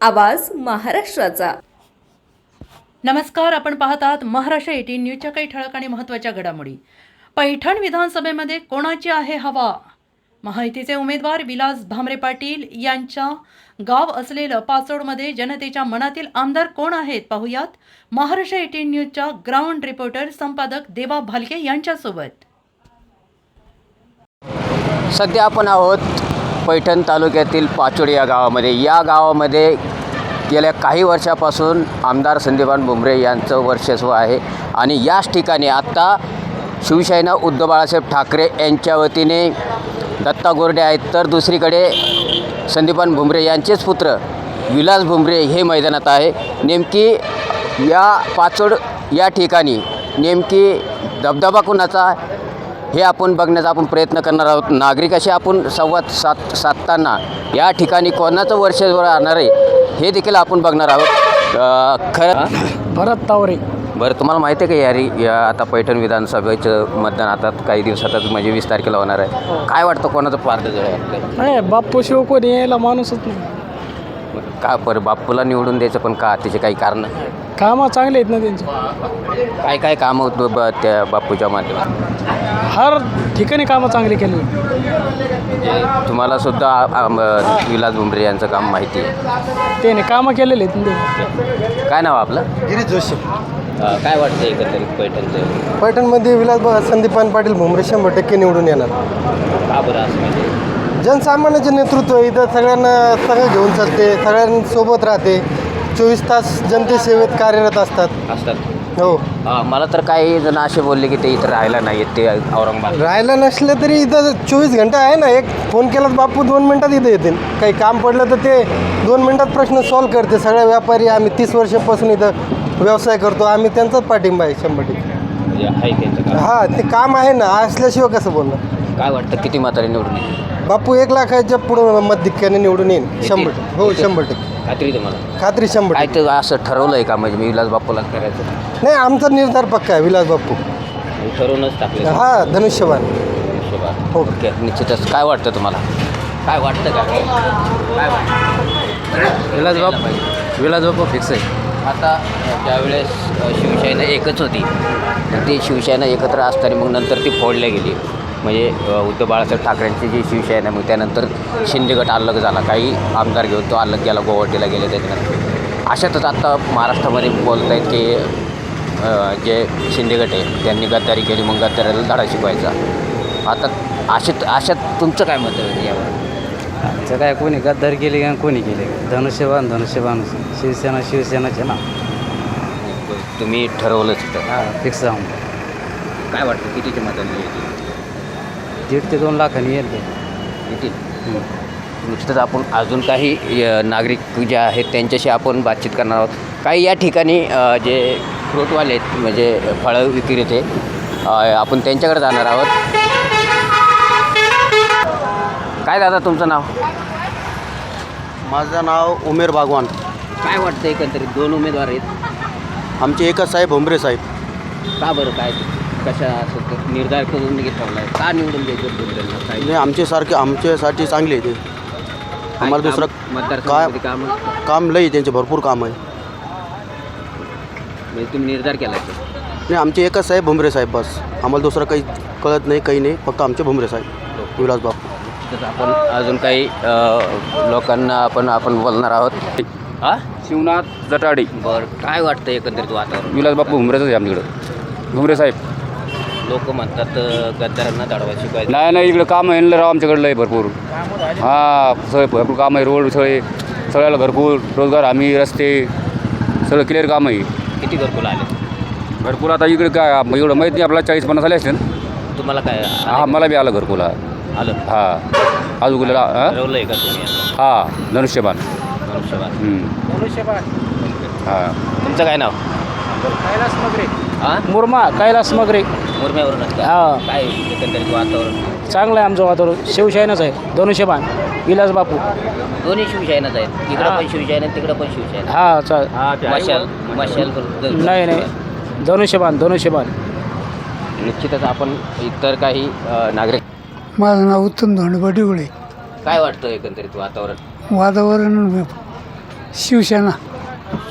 आवाज महाराष्ट्राचा. नमस्कार आपण पाहत आहात महाराष्ट्र एटीन न्यूजच्या काही ठळक आणि महत्त्वाच्या घडामोडी. पैठण विधानसभेमध्ये कोणाची आहे हवा? महायुतीचे उमेदवार विलास भामरे पाटील यांच्या गाव असलेलं पाचोडमध्ये जनतेच्या मनातील आमदार कोण आहेत पाहुयात. महाराष्ट्र एटीन न्यूजच्या ग्राउंड रिपोर्टर संपादक देवा भालके यांच्यासोबत. सध्या आपण आहोत पैठण तालुक्यातील पाचोडी या गावामध्ये. या गावामध्ये गेल्या काही वर्षापासून आमदार संदीपान भुमरे यांचं वर्चस्व आहे. आणि याच ठिकाणी आत्ता शिवसेना उद्धव बाळासाहेब ठाकरे यांच्या वतीने दत्ता गोरडे आहेत. तर दुसरीकडे संदीपान भुमरे यांचेच पुत्र विलास भुमरे हे मैदानात आहे. नेमकी या पाचोड या ठिकाणी नेमकी दबदबा कुणाचा हे आपण बघण्याचा आपण प्रयत्न करणार आहोत. नागरिकाशी आपण संवाद साध साधताना या ठिकाणी कोणाचं वर्षभर राहणार आहे हे देखील आपण बघणार आहोत. खरं भरत तावरे. बरं तुम्हाला माहिती आहे का यारी या आता पैठण विधानसभेचं मतदान आता काही दिवसातच म्हणजे वीस तारखेला होणार आहे. काय वाटतं कोणाचं पार्ट जवळ? आहे नाही बाप्पू शिव कोणी यायला माणूसच नाही. का बरं? बापूला निवडून द्यायचं पण का? त्याचे काही कारण कामं चांगले आहेत ना त्यांचे. काय काय कामं होत ब त्या बापूच्या माध्यमात हर ठिकाणी कामं चांगली केली. तुम्हाला सुद्धा आम- विलास भुमरे यांचं काम माहिती आहे. त्याने कामं केलेले आहेत ना काय नाव आपलं? गिरीश जोशी. अ, काय वाटतं एकंदरीत पैठणचं? पैठणमध्ये विलास संदीपान पाटील भुमरे शंभर टक्के निवडून येणार. का बरं असं म्हणजे? जनसामान्याचे नेतृत्व आहे. इथं सगळ्यांना संघ घेऊन चालते सगळ्यांसोबत राहते. चोवीस तास जनतेसेवेत कार्यरत असतात. असतात. हो. मला तर काही जण असे बोलले की ते इथं राहायला नाही आहेत ते औरंगाबाद. राहायला नसलं तरी इथं चोवीस घंटे आहे ना एक फोन केला तर बापू दोन मिनटात इथं येतील. काही काम पडलं तर ते दोन मिनटात प्रश्न सॉल्व करते. सगळे व्यापारी आम्ही तीस वर्षापासून इथं व्यवसाय करतो आम्ही त्यांचाच पाठिंबा आहे शंभर टक्के. म्हणजे आहे त्यांचं काम. हा ते काम आहे ना असल्याशिवाय कसं बोलणार? काय वाटतं किती म्हातारे निवडून बापू एक लाखाच्या पुढं मतधिक्याने निवडून येईल शंभर टक्के. हो शंभर टक्के. खात्री तुम्हाला? खात्री शंभर काय टक्के. ते असं ठरवलंय का? म्हणजे मी विलास बापूलाच करायचं. नाही आमचा निर्धार पक्का आहे विलास बापू. ठरवूनच टाकलं हा धनुष्यबाण. हो. ओके निश्चितच. काय वाटतं तुम्हाला? काय वाटतं का? काय वाटतं? विलास बाप विलास बाप्पा फिक्स आहे. आता ज्यावेळेस अ, शिवसेना एकच होती तर ती शिवसेना एकत्र असताना मग नंतर ती फोडल्या गेली. म्हणजे उद्धव बाळासाहेब ठाकरेंची जी शिवसेना मग त्यानंतर शिंदे गट अलग झाला. काही आमदार घेऊन तो अलग गेला गोवाटीला गेले त्याच्यानंतर. अशातच आता महाराष्ट्रामध्ये बोलत आहेत की जे शिंदे गट आहे त्यांनी गद्दारी केली मग गद्दाराला धडा शिकवायचा. आता अशात अशात तुमचं काय मत आहे यावर? आमचं काय कोणी गद्दारी केली का कोणी केली? धनुष्यबाण धनुष्यबाण शिवसेना शिवसेनाचे ना. तुम्ही ठरवलंच तर हा फिक्स जाऊन काय वाटतं कितीच्या मतांनी येतील दीड ते दोन लाखांनी येईल ते. येतील. नुसतंच आपण अजून काही अ, नागरिक जे आहेत त्यांच्याशी आपण बातचीत करणार आहोत. काही या ठिकाणी अ, जे फ्रूटवाले आहेत म्हणजे फळं विक्रेते अ, आपण त्यांच्याकडे जाणार आहोत. काय दादा तुमचं नाव? माझं नाव उमेर बागवान. काय वाटतं एकंदरीत? दोन उमेदवार आहेत. आमचे एकच साहेब भुमरे साहेब. का बरं? काय? कशा असं निर्धार करून ठेवला आहे का निवडून द्यायचं काय? म्हणजे आमच्यासारखे आमच्यासाठी चांगले आहे ते. आम्हाला काय दुसरं काम- मतदारसंघामध्ये काम काम लई त्यांचे भरपूर काम आहे. म्हणजे तुम्ही निर्धार केला आहे नाही आमचे एकच साहेब भुमरे साहेब बस. आम्हाला दुसरं काही कळत नाही काही नाही. फक्त आमचे भुमरे साहेब. विलास बापू. तर आपण अजून काही अ, लोकांना आपण आपण बोलणार आहोत. हा? शिवनाथ जटाडे. बरं काय वाटतं एकंदरीत वातावरण? विलास बापू घुमरेच आहे आमच्याकडं. घुमरे साहेब. लोक म्हणतात गद्दारांना दडवा शिकवायचं नाही नाही इकडं काम आहे ना राव आमच्याकडलं आहे भरपूर. हां सगळे भरपूर काम आहे रोड सगळे सगळ्याला घरकुल रोजगार हमी रस्ते सगळं क्लिअर काम आहे. किती घरकुल आले? घरकुल आता इकडे काय एवढं माहीत नाही आपल्याला चाळीस पन्नास आले असते ना तुम्हाला काय हा मला बी आलं घरकुल. हा आलं? हा. अजून हां? ठरवलंय का तुम्ही? आता? हां धनुष्यबाण. धनुष्यबाण. हम्म. हां. तुमचं काय नाव? कैलास मगरे. हा मुरमा कैलास मगरे. मुरम्यावरून हा. काय एकंदरीत वातावरण? चांगलं आहे आमचं वातावरण. शिवसेनाच आहे. धनुष्यबाण विलास बापू. दोन्ही शिवसेनाच आहेत. इकडं हा. पण शिवसेना तिकडं पण शिवसेना हा चाल मशाल मशाल. करून- नाही नाही. धनुष्यबाण धनुष्यबाण निश्चितच आपण इतर काही अ, नागरिक माझं नाव उत्तम डिवळे काय वाटतं एकंदरीत वातावरण? वातावरण शिवसेना.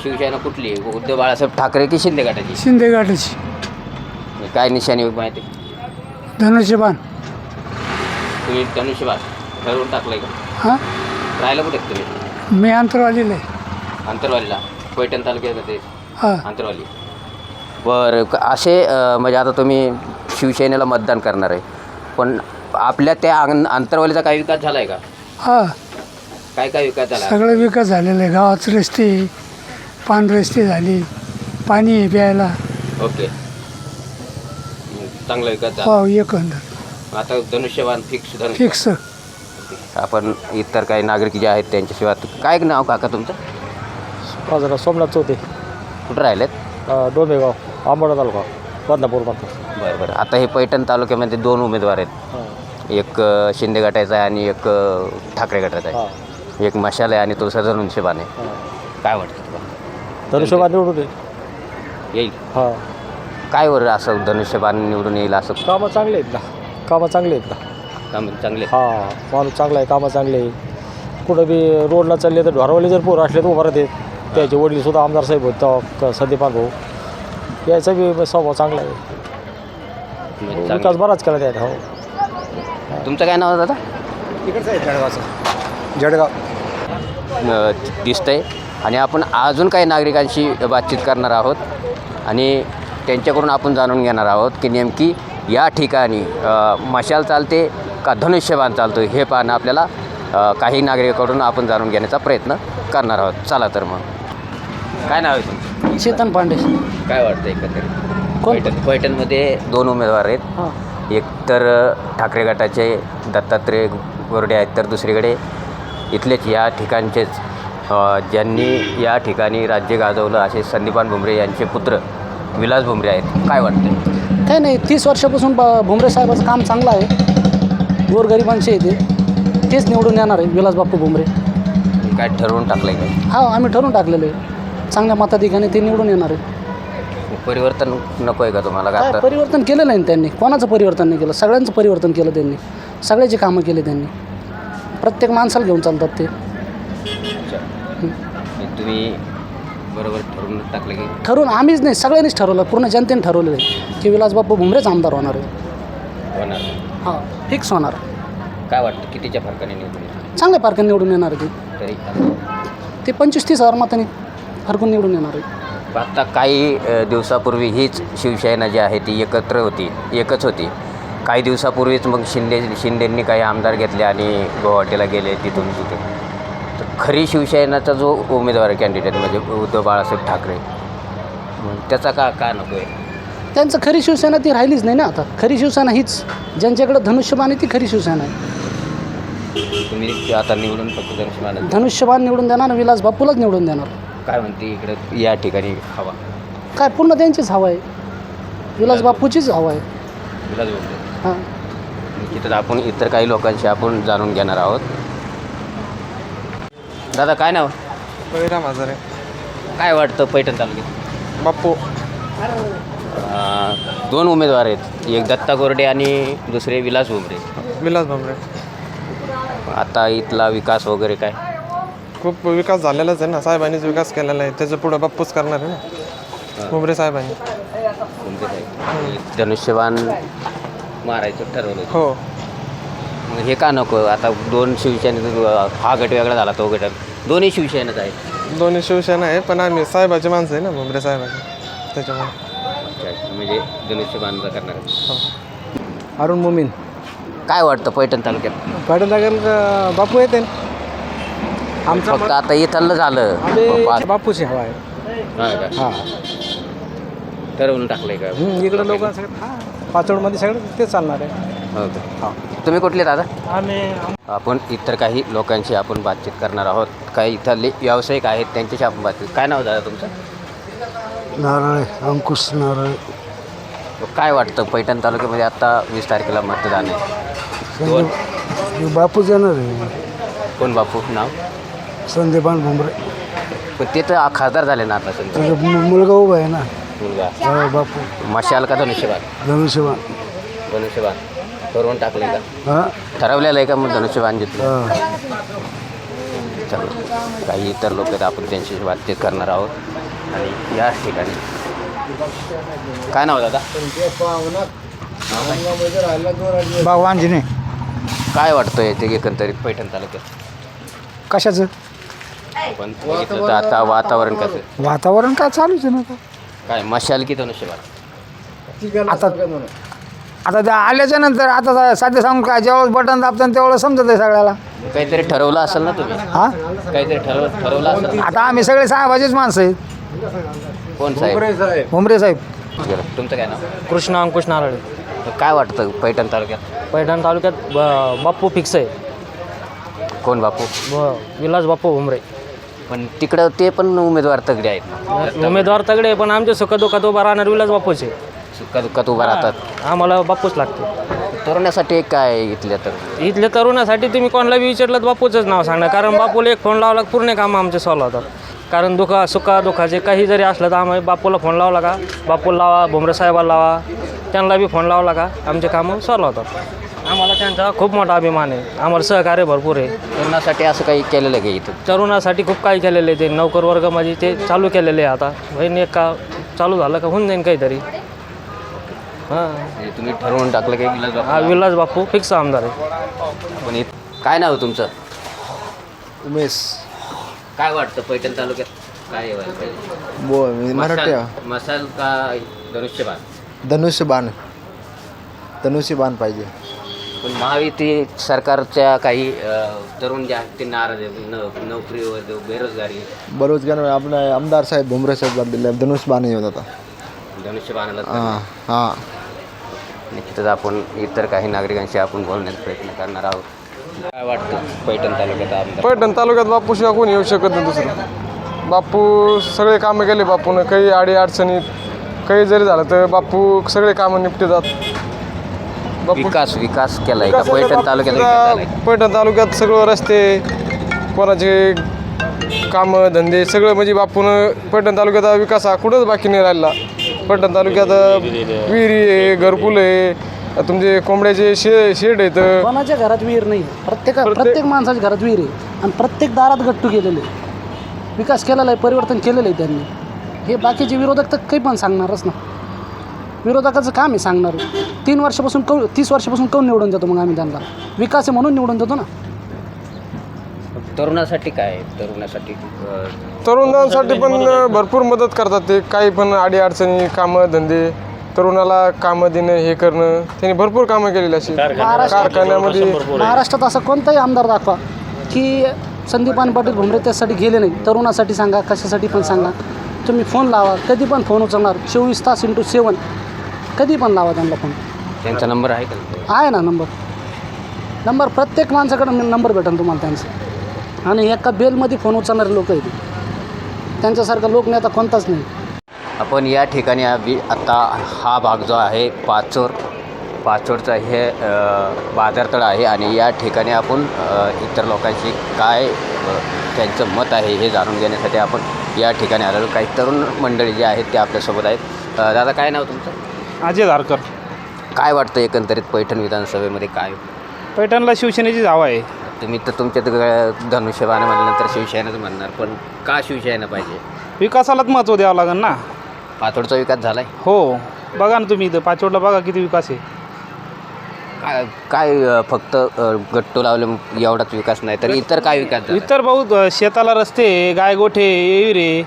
शिवसेना कुठली? उद्धव बाळासाहेब ठाकरे की शिंदे गटाची? शिंदे गाठाची काय निशाणी माहिती धनुष्यबाण. तुम्ही धनुष्यबाण ठरवून टाकलंय का? हां? राहायला कुठे आहेत तुम्ही? मी अंतरवालीला आहे. अंतरवालीला? पैठण तालुक्यामध्ये हां. अंतरवाली. बरं क- असे अं, म्हणजे आता तुम्ही शिवसेनेला मतदान करणार आहे. पण आपल्या त्या अंग अंतरवालीचा काही विकास झाला आहे का? हां. काय काय विकास झाला? सगळं विकास झालेला आहे. गावात रस्ते पान रस्ते झाली पाणी आहे प्यायला. ओके. चांगला विकास झाला हो एकंदर. आता धनुष्यबाण फिक्स धनुष्य फिक्स आपण इतर काही नागरिक जे आहेत त्यांच्याशिवाय काय नाव काका तुमचं? बाजारात सोमनाथ चौथे. कुठं राहिलेत? डोंबेगाव आंबोडा तालुका बदनापूर बरं बरं. आता हे पैठण तालुक्यामध्ये दोन उमेदवार आहेत. एक अ, शिंदे गटाचा आहे आणि एक अ, ठाकरे गटाचा आहे. एक मशाल आहे आणि दुसरा धनुष्यबाण आहे. काय वाटतं तुला धनुष्यबाण निवडून येईल. हां. काय बरं असं धनुष्यबाण निवडून येईल असं? कामं चांगले आहेत ना. कामं चांगले आहेत ना. काम चांगले हां माणूस चांगला आहे कामं चांगले आहे. कुठं बी रोडला चालले तर ढोरवाले जर पोरं असले तर उभं राहतात. त्याचे वडील सुद्धा आमदार साहेब होता संदीपान भाऊ. याचा बी स्वभाव चांगला आहे. म्हणजे विकास चांगले. बराच केला त्यात हो. तुमचं काय नाव आहे दादा? इकडचं आहे जळगावचं. जळगाव. अ, दिसतंय. आणि आपण अजून काही नागरिकांशी बातचीत करणार आहोत. आणि त्यांच्याकडून आपण जाणून घेणार आहोत की नेमकी या ठिकाणी मशाल चालते का धनुष्यबाण चालतो हे पाहणं आपल्याला काही नागरिकाकडून आपण जाणून घेण्याचा प्रयत्न करणार आहोत. चला तर मग. काय नाव आहे तुमचं? चेतन पांडे. काय वाटतं एकंदरीत? कोण? पैठण पैठणमध्ये दोन उमेदवार आहेत. एक तर ठाकरे गटाचे दत्तात्रय गोरडे आहेत तर दुसरीकडे इथलेच या ठिकाणचेच ज्यांनी या ठिकाणी राज्य गाजवलं असे संदीपान भुमरे यांचे पुत्र विलास भुमरे आहेत. काय वाटतं काही नाही तीस वर्षापासून ब भुमरे साहेबाचं काम चांगलं आहे. गोरगरिबांचे येते तेच निवडून येणार आहे विलास बाप्पू भुमरे. काय ठरवून टाकलं आहे हा आम्ही ठरवून टाकलेलं आहे. चांगल्या मताधिकाने ते निवडून येणार आहे. परिवर्तन नको आहे का तुम्हाला का काय आता? परिवर्तन केलं नाही त्यांनी? कोणाचं परिवर्तन नाही केलं? सगळ्यांचं परिवर्तन केलं त्यांनी. सगळ्याची कामं केली त्यांनी. प्रत्येक माणसाला घेऊन चालतात ते. तुम्ही बरोबर ठरवून टाकलं की ठरवून आम्हीच नाही सगळ्यांनीच ठरवलं पूर्ण जनतेने ठरवलेलं आहे की विलास बाप्पू भुमरेच आमदार होणार आहे. होणार. हां फिक्स होणार. काय वाटतं कितीच्या फरकाने निवडून येईल? चांगल्या पार्काने निवडून येणार आहे ते. तरी ते पंचवीस तीस हजार मतांनी फरकून निवडून येणार आहे. आता काही अ, दिवसापूर्वी हीच शिवसेना जी आहे ती एकत्र होती एकच होती. काही दिवसापूर्वीच मग शिंदे शिंदेंनी काही आमदार घेतले आणि गुवाहाटीला गेले तिथून तिथे. खरी शिवसेनाचा जो उमेदवार आहे कॅन्डिडेट म्हणजे उद्धव बाळासाहेब ठाकरे त्याचा का का नको आहे? त्यांचं खरी शिवसेना ती राहिलीच नाही ना आता. खरी शिवसेना हीच. ज्यांच्याकडे धनुष्यबाण आहे ती खरी शिवसेना आहे. तुम्ही आता निवडून फक्त धनुष्यबाण धनुष्यबाण निवडून देणार आणि विलास बापूलाच निवडून देणार. काय म्हणते इकडे? या ठिकाणी हवा. काय पूर्ण त्यांचीच हवा आहे. विलास बापूचीच हवा आहे. विलास बोलतो हां. तिथं आपण इतर काही लोकांशी आपण जाणून घेणार आहोत. दादा काय नाव? बळीराम हजारे काय वाटतं पैठण तालुक्यात? बाप्पू. अं, दोन उमेदवार आहेत. एक दत्ता गोरडे आणि दुसरे विलास भुमरे विलास भामरे आता इथला विकास वगैरे काय? खूप विकास झालेलाच आहे ना. साहेबांनीच विकास केलेला आहे. त्याचं पुढं बाप्पूच करणार आहे ना. भुमरे साहेबांनी. कोणते? धनुष्यबाण मारायचं ठरवलं. हो. हे का नको? आता दोन शिवसेने हा गट वेगळा झाला तो गट दोन्ही शिवसेनेच आहेत. दोन्ही शिवसेना आहे पण आम्ही साहेबाची माणसं आहे ना भुमरे साहेबाची. त्याच्यामुळे. अच्छा, म्हणजे धनुष्यबाणचा करणार आहेत. अरुण मुमीन. काय वाटतं पैठण तालुक्यात? पाटील लागेल बापू येते. आमचा फक्त आता इथलं झालं. पाच- बापूची हवा आहे. हा का? हां. ठरवून टाकलंय का? इकडं लोक सगळं हां पाचोडमध्ये सगळं ते चालणार आहे. हो का? तुम्ही कुठले दादा? आम्ही आपण इतर काही लोकांशी आपण बातचीत करणार आहोत. काही इथले व्यावसायिक आहेत त्यांच्याशी आपण बातचीत काय नाव दादा तुमचं? नारळ अंकुश नारळ. काय वाटतं पैठण तालुक्यामध्ये आता वीस तारखेला मतदान आहे? दोन बापूच येणार आहे. कोण बापू? नाव? संदीपान भुमरे. पण ते तर खासदार झाले ना आता सध्या. त्याचा मु- मुलगा उभा आहे ना. मुलगा. हा, बापू. मशाल का धनुष्यबाण? धनुष्यबाण. धनुष्यबाण. ठरवून टाकले का हां? ठरवलेलं आहे का मग धनुष्यबाण जिथलं हां. चला. काही इतर लोक आहेत आपण त्यांच्याशी बातचीत करणार आहोत. आणि याच ठिकाणी. काय नाव दादा? भगवान जिने काय वाटतं येते एकंदरीत पैठण तालुक्यात? कशाचं? पण बघितलं तर आता वातावरण कसं? वातावरण काय चालूच आहे ना आता. काय मशाल की धनुष्यबाण? आता आता त्या आल्याच्यानंतर आता साध्या सांगून काय जेव्हा बटन दाबतं तेवढं समजत आहे सगळ्याला. काहीतरी ठरवलं असेल ना तुम्ही? हा? काहीतरी ठरव ठरवलं असेल आता आम्ही सगळे साहेबाचेच माणसं आहेत. कोण साहेब? उमरे साहेब. तुमचं काय नाव? कृष्ण अंकुश नारळे. काय वाटतं पैठण तालुक्यात? पैठण तालुक्यात ब- बाप्पू फिक्स आहे. कोण बापू ब- विलास बाप्पू भुमरे पण तिकडं ते पण उमेदवार तगडे आहेत ना? उमेदवार तगडे पण आमच्या सुखदुःखात उभा राहणार विलास बाप्पूचे सुखा दुःखात उभा राहतात आम्हाला बाप्पूच लागते. तरुणासाठी काय इथल्या तर इथल्या तरुणासाठी तुम्ही कोणाला बी विचारलं तर बापूचंच नाव सांगणार कारण बापूला एक फोन लावला की पूर्ण कामं आमचे सॉल्व होतात. कारण दुखा सुखा दुखाचे काही जरी असलं तर आम्ही बापूला फोन लावला का? बापूला लावा भुमरे साहेबाला लावा. त्यांना बी फोन लावला का? आमचे कामं सॉल्व होतात. आम्हाला त्यांचा खूप मोठा अभिमान आहे. आम्हाला सहकार्य भरपूर आहे. तरुणासाठी असं काही केलेलं आहे इथं? तरुणासाठी खूप काही केलेलं आहे. ते नौकर वर्गामध्ये ते चालू केलेले आहे आता. बहीण एक का चालू झालं का? होऊन जाईन काहीतरी. हां. म्हणजे तुम्ही ठरवून टाकलं की विलास हा बापू विलास बापू फिक्स आमदार आहे. पण इथं काय नाव तुमचं? उमेश. काय वाटतं पैठण तालुक्यात? काय व्हायला पाहिजे बो मराठी मसाल मसाल का धनुष्यबाण? धनुष्यबाण. धनुष्यबाण पाहिजे. पण महायुती सरकारच्या काही अ, तरुण जे आहेत ते नाराज आहेत. न नोकरीवर बेरोजगारी बरोजगार आपला आमदार साहेब भुमरे साहेब दिले धनुष्यबाण येत होता धनुष्यबाणाला हां हां. निश्चितच आपण इतर काही नागरिकांशी आपण बोलण्याचा प्रयत्न करणार आहोत. काय वाटतं? पैठण तालुक्यात आमदार पैठण तालुक्यात बापूशिवाय कोणी येऊ शकत नाही दुसरं. बापू सगळे कामं केले बापूनं. काही अडी अडचणीत काही जरी झालं तर बापू सगळे कामं निपटतात बापू विकास विकास केलाय का? पैठण तालुक्यात बाबतीत विकास झालाय? पैठण तालुक्यात सगळं रस्ते कोणाचे कामं धंदे सगळं म्हणजे बापून पैठण तालुक्यात विकास हा कुठंच बाकी नाही राहिला. पैठण तालुक्यात विहिरी आहे घरकुल आहे. तुमचे कोंबड्याचे शे शेड आहेत. कोणाच्या घरात विहीर नाही? प्रत्येक प्रत्येक माणसाच्या घरात विहीर आहे. आणि प्रत्येक दारात गट्टू केलेले. विकास केलेला आहे परिवर्तन केलेलं आहे त्यांनी. हे बाकीचे विरोधक तर काही पण सांगणारच ना. विरोधकाचं काम आहे सांगणार. तीन वर्षापासून कौ तीस वर्षापासून कौन निवडून देतो मग आम्ही त्यांना. विकास आहे म्हणून निवडून देतो ना. तरुणासाठी काय आहे? तरुणासाठी अ, तरुणांसाठी पण भरपूर मदत करतात ते. काही पण अडी अडचणी कामं धंदे तरुणाला कामं देणं हे करणं त्यांनी भरपूर कामं केलेली अशी. कारखान्यामध्ये महाराष्ट्रात असा कोणताही आमदार दाखवा की संदीपान पाटील भुमरे त्यासाठी गेले नाही. तरुणासाठी सांगा कशासाठी पण सांगा. तुम्ही फोन लावा कधी पण फोन उचलणार. चोवीस तास इंटू सेवन कधी पण लावा त्यांना फोन. त्यांचा नंबर आहे का? आहे ना नंबर. नंबर प्रत्येक माणसाकडं नंबर भेटेल तुम्हाला त्यांचा. आणि एका बेलमध्ये फोन उचलणारे लोक आहेत. त्यांच्यासारखा लोकनेता कोणताच नाही. आपण या ठिकाणी आम्ही आता हा भाग जो आहे पाचोर पाचोरचा हे बाजारतळ आहे आणि या ठिकाणी आपण इतर लोकांशी काय त्यांचं मत आहे हे जाणून घेण्यासाठी आपण या ठिकाणी आलेलो. काही तरुण मंडळी जे आहेत ते आपल्यासोबत आहेत. दादा काय नाव तुमचं? अजय धारकर काय वाटतं एकंदरीत पैठण विधानसभेमध्ये काय? पैठणला शिवसेनेची जावा आहे. तुम्ही तर तुमच्या तर धनुष्यबाण म्हणल्यानंतर शिवसेनाच म्हणणार पण का शिवसेना पाहिजे? विकासालाच महत्त्व द्यावं लागेल ना? पातोडचा विकास झाला आहे हो. बघा ना तुम्ही इथं पाचवडला बघा किती विकास आहे. काय काय अ, फक्त अ, गट्टू लावले एवढाच विकास नाही तर इतर काय विकास झाला? इतर बहुत अ, शेताला रस्ते गायगोठे येविरे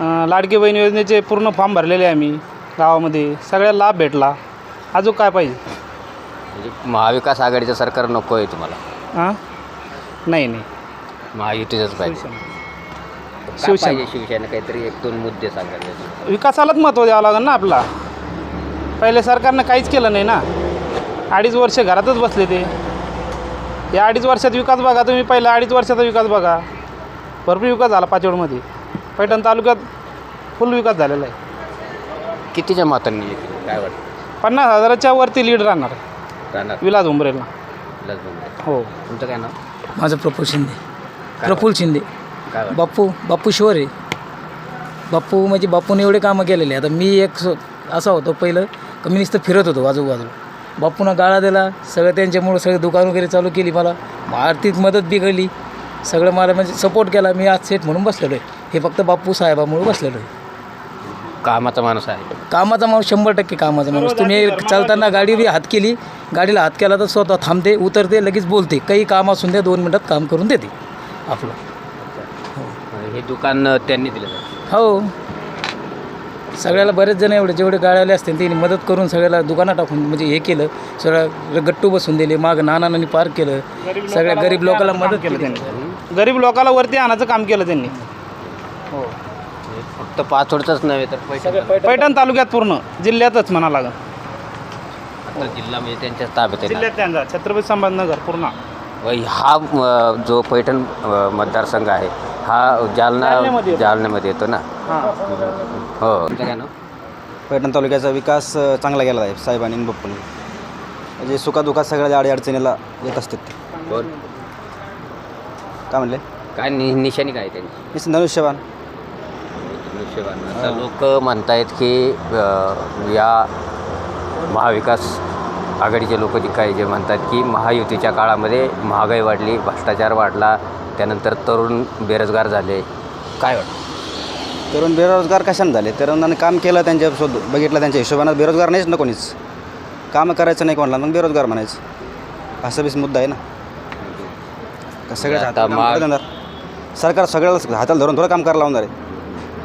अ, लाडकी बहीण योजनेचे पूर्ण फॉर्म भरलेले आहे आम्ही गावामध्ये. सगळ्या लाभ भेटला. अजून काय पाहिजे? म्हणजे महाविकास आघाडीचं सरकार नको आहे तुम्हाला? हां? नाही नाही. महायुतीचंच पाहिजे. शिवसेना. शिवसेना. काहीतरी एक दोन मुद्दे सांगा त्याचे. विकासालाच महत्त्व द्यावं लागेल ना आपला. पहिले सरकारनं काहीच केलं नाही ना. अडीच वर्ष घरातच बसले ते. या अडीच वर्षात विकास बघा तुम्ही. पहिला अडीच वर्षाचा विकास बघा. भरपूर विकास झाला पाचवडमध्ये पैठण तालुक्यात फुल विकास झालेला आहे. कितीच्या मतांनी येतील? काय वाटतं? पन्नास हजाराच्या वरती लीड राहणार. राहणार. विलास उंबरेला लस बंद. हो. तुमचं काय नाव? माझं प्रफुल्ल शिंदे. काय प्रफुल्ल शिंदे. वाटतं? काय वाटतं? बाप्पू बाप्पू शिवर. आहे बाप्पू म्हणजे बापूने एवढे कामं केलेले. आता मी एक स- असा होतो पहिलं का मी नुसतं फिरत होतो आजूबाजूला. बापूनं गाळा दिला सगळं त्यांच्यामुळं सगळं दुकान वगैरे चालू केली मला. आर्थिक मदत बी केली सगळं मला म्हणजे सपोर्ट केला. मी आज सेट म्हणून बसलेलो आहे. हे फक्त बापू साहेबामुळे बसलेलो आहे. कामाचा माणूस आहे. कामाचा माणूस शंभर टक्के कामाचा माणूस. तुम्ही चालताना गाडी बी हात केली गाडीला हात केला तर स्वतः थांबते उतरते लगेच बोलते. काही काम असून द्या दोन मिनटात काम करून देते. आपलं. हे. दुकान अ, त्यांनी दिलं? हो. सगळ्याला बरेच जण एवढे जेवढे गाड्याले असतील त्यांनी मदत करून सगळ्याला दुकानात टाकून म्हणजे हे केलं. सगळं गट्टू बसून दिले माग नानांनी पार्क केलं. सगळ्या गरीब लोकांना मदत केली त्यांनी. गरीब लोकांना वरती आणायचं काम केलं त्यांनी. फक्त पाचोडचंच नव्हे तर पैठण पैठण तालुक्यात. पूर्ण जिल्ह्यातच म्हणा लागेल. आता जिल्हा म्हणजे त्यांच्या ताब्यात. जिल्ह्यात त्यांचा छत्रपती संभाजीनगर पूर्ण. व हा अ, जो पैठण अ, मतदारसंघ आहे हा जालना जालन्यामध्ये येतो. जालन्यामध्ये येतो ना? हां. हो. तुमचं काय नाव पैठण तालुक्याचा विकास अ, चांगला केला आहे साहेबांनी आणि बाप्पूंनी म्हणजे सुखादुखात सगळ्या अडी अडचणीला येत असतात ते. काय म्हणले? काय नि निशाणी काय आहे त्यांची? निस धनुष्यबाण. आता लोक म्हणतायत की या महाविकास आघाडीचे लोक जे काय जे म्हणतात की महायुतीच्या काळामध्ये महागाई वाढली भ्रष्टाचार वाढला त्यानंतर तरुण बेरोजगार झाले. काय वाटतं? तरुण बेरोजगार कशाने झाले? तरुणाने काम केलं त्यांच्या शोध बघितलं त्यांच्या हिशोबानं बेरोजगार नाहीच ना कोणीच. कामं करायचं नाही कोणाला मग बेरोजगार म्हणायचं. असा बीस मुद्दा आहे ना. सगळ्याच हातात सरकार सगळ्याला हाताला धरून थोडं काम करायला लावणार आहे.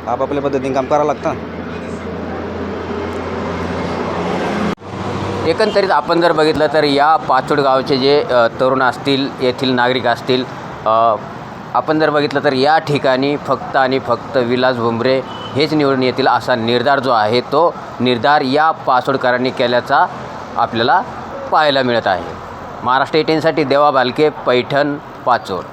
आपापल्या पद्धतीने काम करावं लागतं। एकंदरीत आपण जर बघितलं तर या पाचोड गावचे जे तरुण असतील येथील नागरिक असतील आपण जर बघितलं तर या ठिकाणी फक्त आणि फक्त विलास भुमरे हेच निवडून येतील असा निर्धार जो आहे तो निर्धार या पाचोडकरांनी केल्याचा आपल्याला पाहायला मिळत आहे. महाराष्ट्र एटीनसाठी देवा बालके पैठण पाचोड.